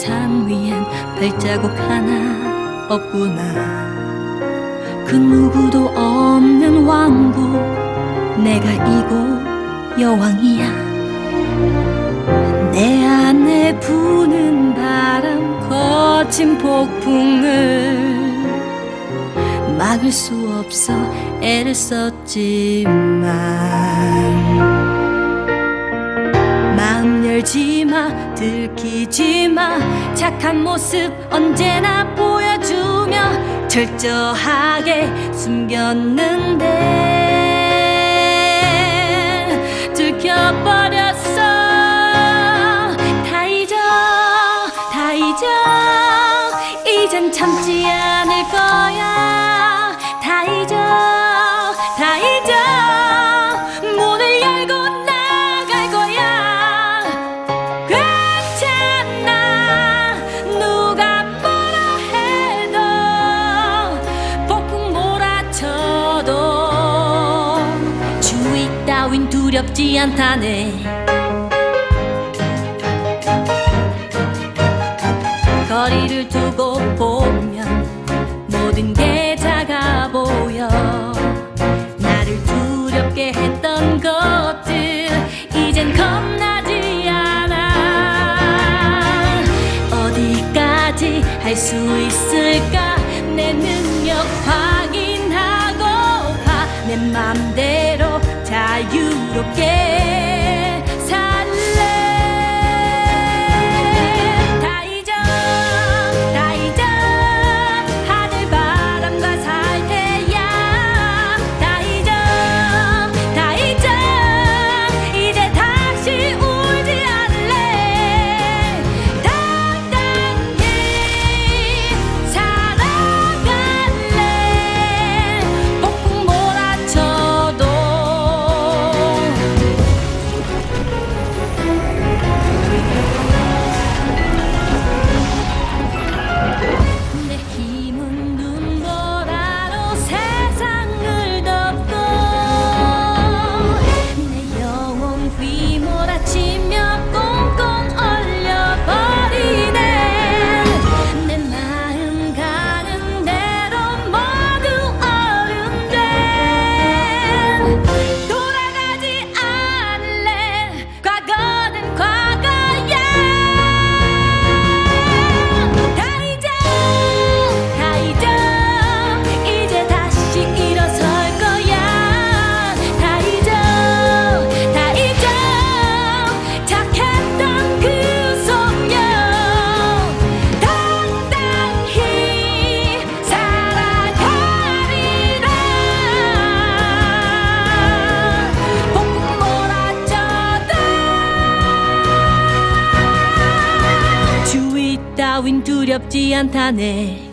산 위엔 발자국 하나 없구나. 그 누구도 없는 왕국 내가 이곳 여왕이야. 내 안에 부는 바람 거친 폭풍을 막을 수 없어 애를 썼지만 마음 열지 마 들키지 마. 착한 모습 언제나 보여주며 철저하게 숨겼는데 들켜버렸어. 다 잊어 다 잊어. 이젠 참지 않을 따윈 두렵지 않다네. 거리를 두고 보면 모든 게 작아 보여. 나를 두렵게 했던 것들 이젠 겁나지 않아. 어디까지 할 수 있을까? 내 능력 확인하고파 내 맘대로 자유롭게 따윈 두렵지 않다네